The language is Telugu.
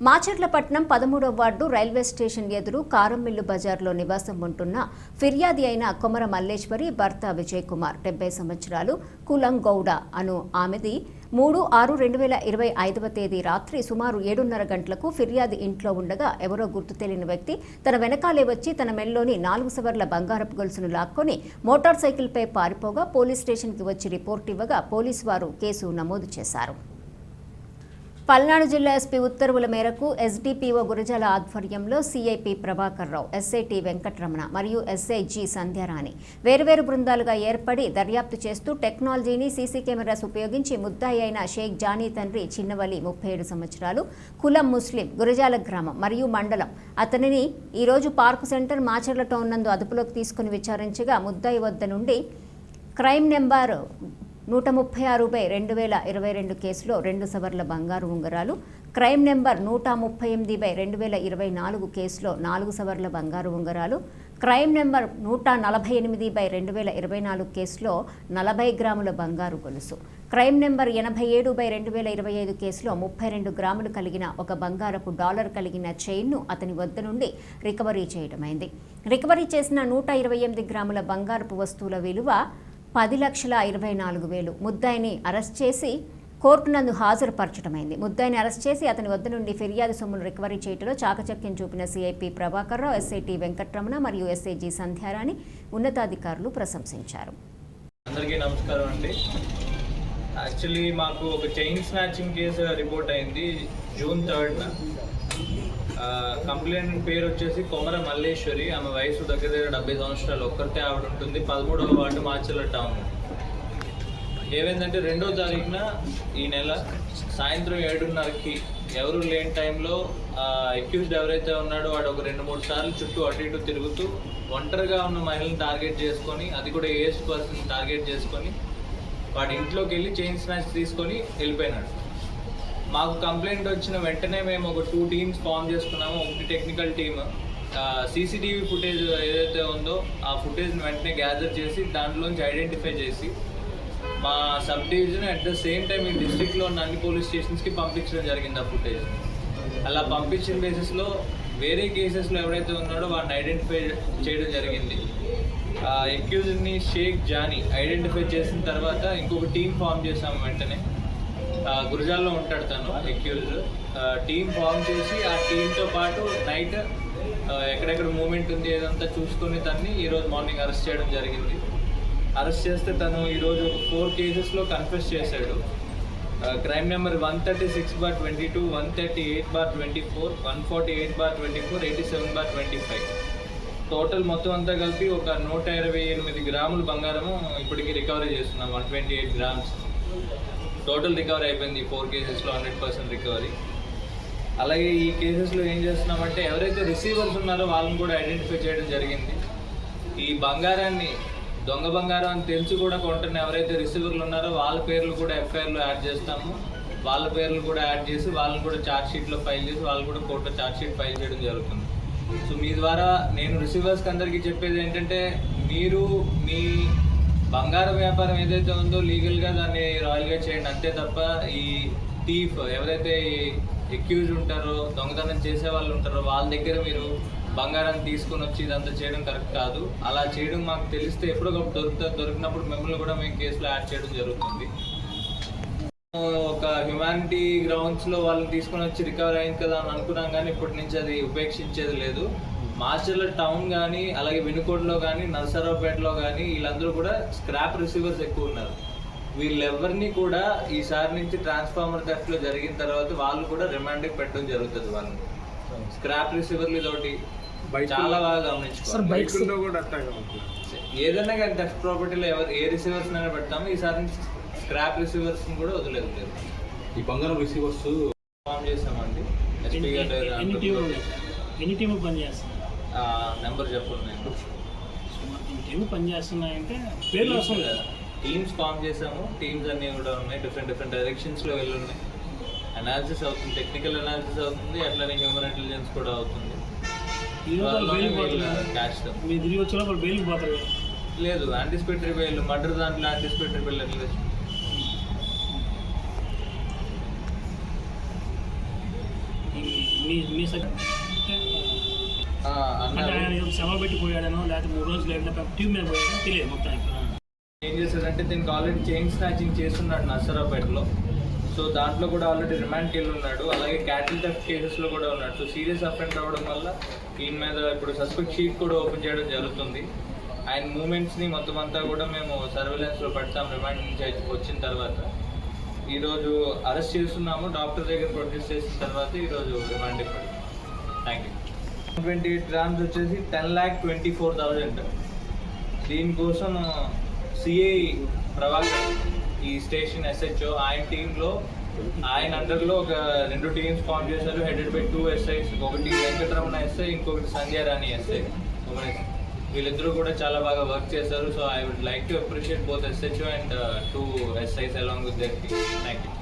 మాచర్లపట్నం పదమూడవ వార్డు రైల్వే స్టేషన్ ఎదురు కారంమిల్లు బజార్లో నివాసం ఉంటున్న ఫిర్యాది అయిన కొమర మల్లేశ్వరి భర్త విజయ్ కుమార్ డెబ్బై సంవత్సరాలు కులం గౌడ అను ఆమెది మూడు ఆరు రెండు వేల ఇరవై ఐదవ తేదీ రాత్రి సుమారు ఏడున్నర గంటలకు ఫిర్యాది ఇంట్లో ఉండగా ఎవరో గుర్తు తెలియని వ్యక్తి తన వెనకాలే వచ్చి తన మెల్లోని నాలుగు సవర్ల బంగారపు గొలుసును లాక్కొని మోటార్ సైకిల్పై పారిపోగా పోలీస్ స్టేషన్కి వచ్చి రిపోర్ట్ ఇవ్వగా పోలీసు వారు కేసు నమోదు చేశారు. పల్నాడు జిల్లా ఎస్పీ ఉత్తర్వుల మేరకు ఎస్డిపిఓ గురజాల ఆధ్వర్యంలో CI P Prabhakar Rao SI T Venkataramana మరియు ఎస్ఐజి సంధ్యారాణి వేర్వేరు బృందాలుగా ఏర్పడి దర్యాప్తు చేస్తూ టెక్నాలజీని సీసీ కెమెరాస్ ఉపయోగించి ముద్దాయి అయిన షేక్ జానీ తండ్రి చిన్నవలి ముప్పై ఏడు సంవత్సరాలు కులం ముస్లిం గురజాల గ్రామం మరియు మండలం. అతనిని ఈరోజు పార్కు సెంటర్ మాచర్ల టౌన్ నందు అదుపులోకి తీసుకుని విచారించగా ముద్దాయి వద్ద నుండి క్రైమ్ నెంబర్ నూట ముప్పై ఆరు బై రెండు వేల ఇరవై రెండు కేసులో రెండు సవర్ల బంగారు ఉంగరాలు. క్రైమ్ నెంబర్ నూట ముప్పై ఎనిమిది బై రెండు వేల ఇరవై నాలుగు కేసులో నాలుగు సవర్ల బంగారు ఉంగరాలు. క్రైమ్ నెంబర్ నూట నలభై ఎనిమిది బై రెండు వేల ఇరవై నాలుగు కేసులో నలభై గ్రాముల బంగారు గొలుసు. క్రైమ్ నెంబర్ ఎనభై ఏడు బై రెండు వేల ఇరవై ఐదు కేసులో ముప్పై రెండు గ్రాములు కలిగిన ఒక బంగారపు డాలర్ కలిగిన చైన్ను అతని వద్ద నుండి రికవరీ చేయడమైంది రికవరీ చేసిన నూట ఇరవై ఎనిమిది గ్రాముల బంగారపు వస్తువుల విలువ పది లక్షల ఇరవై నాలుగు వేలు ముద్దాయిని అరెస్ట్ చేసి కోర్టు నందు హాజరుపరచడమైంది ముద్దాయిని అరెస్ట్ చేసి అతని వద్ద నుండి ఫిర్యాదు సొమ్మును రికవరీ చేయడంలో చాకచక్యం చూపిన CI P Prabhakar Rao SI T Venkatramana మరియు ఎస్ఐజి సంధ్యారాణి ఉన్నతాధికారులు ప్రశంసించారు. అందరికీ నమస్కారం అండి. యాక్చువల్లీ మాకు ఒక చైన్ స్నాచింగ్ కేసు రిపోర్ట్ అయింది జూన్ థర్డ్న. కంప్లైంట్ పేరు వచ్చేసి కొమర మల్లేశ్వరి. ఆమె వయసు దగ్గర దగ్గర డెబ్బై సంవత్సరాలు. ఒక్కరితే ఆవిడ ఉంటుంది. పదమూడవ వార్డు మార్చల టౌన్. ఏమైందంటే రెండో తారీఖున ఈ నెల సాయంత్రం ఏడున్నరకి ఎవరు లేని టైంలో అక్యూజ్డ్ ఎవరైతే ఉన్నాడో వాడు ఒక రెండు మూడు సార్లు చుట్టూ అటు ఇటు తిరుగుతూ ఒంటరిగా ఉన్న మహిళని టార్గెట్ చేసుకొని అది కూడా ఏజ్ పర్సన్ టార్గెట్ చేసుకొని వాడి ఇంట్లోకి వెళ్ళి చైన్ స్నాచ్ తీసుకొని వెళ్ళిపోయినాడు. మాకు కంప్లైంట్ వచ్చిన వెంటనే మేము ఒక టూ టీమ్స్ ఫామ్ చేసుకున్నాము. ఒకటి టెక్నికల్ టీమ్ సీసీటీవీ ఫుటేజ్ ఏదైతే ఉందో ఆ ఫుటేజ్ని వెంటనే గ్యాదర్ చేసి దాంట్లోంచి ఐడెంటిఫై చేసి మా sub division at the same time ఈ డిస్ట్రిక్ట్లో ఉన్న అన్ని పోలీస్ స్టేషన్స్కి పంపించడం జరిగింది ఆ ఫుటేజ్ అలా పంపించిన బేసిస్లో వేరే కేసెస్లో ఎవరైతే ఉన్నాడో వాడిని ఐడెంటిఫై చేయడం జరిగింది. ఎక్యూజ్ని షేక్ జానీ ఐడెంటిఫై చేసిన తర్వాత ఇంకొక టీం ఫామ్ చేసాము వెంటనే. గురజాల్లో ఉంటాడు తను ఎక్యూజ్డ్ టీం ఫామ్ చేసి ఆ టీంతో పాటు నైట్ ఎక్కడెక్కడ మూమెంట్ ఉంది ఏదంతా చూసుకొని తన్ని ఈరోజు మార్నింగ్ అరెస్ట్ చేయడం జరిగింది. అరెస్ట్ చేస్తే తను ఈరోజు ఒక ఫోర్ కేసెస్లో కన్ఫెస్ చేశాడు. Crime number one thirty six bar twenty two one thirty eight bar twenty four one forty eight bar twenty four eighty seven bar twenty five. Total మొత్తం అంతా కలిపి ఒక నూట ఇరవై ఎనిమిది గ్రాములు బంగారము ఇప్పటికి రికవరీ చేస్తున్నాం one twenty eight grams. Total recovery అయిపోయింది. ఈ ఫోర్ కేసెస్లో హండ్రెడ్ పర్సెంట్ రికవరీ అలాగే ఈ కేసెస్లో ఏం చేస్తున్నామంటే ఎవరైతే రిసీవర్స్ ఉన్నారో వాళ్ళని కూడా ఐడెంటిఫై చేయడం జరిగింది. ఈ బంగారాన్ని దొంగ బంగారం అని తెలిసి కూడా కొంటున్న ఎవరైతే రిసీవర్లు ఉన్నారో వాళ్ళ పేర్లు కూడా ఎఫ్ఐఆర్లో యాడ్ చేస్తాము. వాళ్ళ పేర్లు కూడా యాడ్ చేసి వాళ్ళని కూడా ఛార్జ్ షీట్లో ఫైల్ చేసి వాళ్ళు కూడా కోర్టులో ఛార్జ్ షీట్ ఫైల్ చేయడం జరుగుతుంది. సో మీ ద్వారా నేను రిసీవర్స్కి అందరికీ చెప్పేది ఏంటంటే మీరు మీ బంగారం వ్యాపారం ఏదైతే ఉందో లీగల్గా దాన్ని రాయల్గా చేయండి. అంతే తప్ప ఈ థీఫ్ ఎవరైతే ఎక్యూజ్ ఉంటారో దొంగతనం చేసే వాళ్ళు ఉంటారో వాళ్ళ దగ్గర మీరు బంగారం తీసుకొని వచ్చి ఇదంతా చేయడం కరెక్ట్ కాదు. అలా చేయడం మాకు తెలిస్తే ఎప్పుడొకప్పుడు దొరుకుతా దొరికినప్పుడు మిమ్మల్ని కూడా మేము కేసులో యాడ్ చేయడం జరుగుతుంది. ఒక హ్యుమానిటీ గ్రౌండ్స్లో వాళ్ళని తీసుకొని వచ్చి రికవర్ అయింది కదా అని అనుకున్నాం కానీ ఇప్పటి నుంచి అది ఉపేక్షించేది లేదు. మాచర్ల టౌన్ కానీ అలాగే వినుకోటలో కానీ నరసరావుపేటలో కానీ వీళ్ళందరూ కూడా స్క్రాప్ రిసీవర్స్ ఎక్కువ ఉన్నారు. వీళ్ళెవరిని కూడా ఈసారి నుంచి ట్రాన్స్ఫార్మర్ థెఫ్ట్లో జరిగిన తర్వాత వాళ్ళు కూడా రిమాండ్కి పెట్టడం జరుగుతుంది వాళ్ళని. స్క్రాప్ రిసీవర్లు ఇదొకటి. చాలా బాగా గమనించుకోవాలి. బైకుల్లో కూడా అట్టాగా ఉంటుంది ఏదైనా కానీ టెస్ట్ ప్రాపర్టీలో ఎవరు ఏ రిసీవర్స్ అయినా పెడతాము. ఈసారి నుంచి స్క్రాప్ రిసీవర్స్ కూడా వదిలేదు లేదు ఈ బంగారం రిసీవర్స్ ఫామ్ చేసామండి. ఎస్పీ గారి ఎన్ని టీములు ఉన్నాయి? నెంబర్ చెప్పండి నేను పేర్లు అవసరం లేదు టీమ్స్ ఫామ్ చేసాము. టీమ్స్ అన్నీ కూడా ఉన్నాయి. డిఫరెంట్ డిఫరెంట్ డైరెక్షన్స్లో వెళ్ళి ఉన్నాయి. అనాలిసిస్ అవుతుంది. టెక్నికల్ అనాలిసిస్ అవుతుంది. అట్లనే హ్యూమన్ ఇంటెలిజెన్స్ కూడా అవుతుంది. కదా. లేదు యాంటిసిపేటరీ బెయిల్. మర్డర్ దాంట్లో యాంటిసిపేటరీ బెయిల్ ఈ మీ మీ అంటే ఆయన ఏదో పెట్టి పోయాడనో లేకపోతే మూడు రోజులు ట్యూబ్ మీద పోయాడో తెలియదు మొత్తానికి. ఏం చేశాడంటే దీనికి ఆల్రెడీ చైన్ స్నాచింగ్ చేస్తున్నాడు నర్సరాపేటలో సో దాంట్లో కూడా ఆల్రెడీ రిమాండ్కి వెళ్ళి ఉన్నాడు అలాగే క్యాటిల్ థెఫ్ట్ కేసెస్లో కూడా ఉన్నాడు. సో సీరియస్ అఫెండ్ అవ్వడం వల్ల ఈయన మీద ఇప్పుడు సస్పెక్ట్ షీట్ కూడా ఓపెన్ చేయడం జరుగుతుంది. ఆయన మూమెంట్స్ని మొత్తం అంతా కూడా మేము సర్వేలెన్స్లో పెడతాం రిమాండ్ నుంచి వచ్చిన తర్వాత. ఈరోజు అరెస్ట్ చేస్తున్నాము. డాక్టర్ దగ్గర ప్రొడ్యూస్ చేసిన తర్వాత ఈరోజు రిమాండ్ ఇవ్వండి. Thank you twenty eight grams వచ్చేసి ten lakh twenty four thousand. దీనికోసం సిఐ ప్రభాకర్ ఈ స్టేషన్ ఎస్హెచ్ఓ ఆయన టీంలో ఆయన అండర్లో ఒక రెండు టీమ్స్ ఫామ్ చేశారు హెడెడ్ బై టూ ఎస్ఐస్ ఒకటి వెంకటరమణ ఎస్ఐ ఇంకొకటి సంజయ్ రాణి ఎస్ఐ వీళ్ళిద్దరూ కూడా చాలా బాగా వర్క్ చేశారు so I would like to appreciate both SHO and two SIs along with their thank you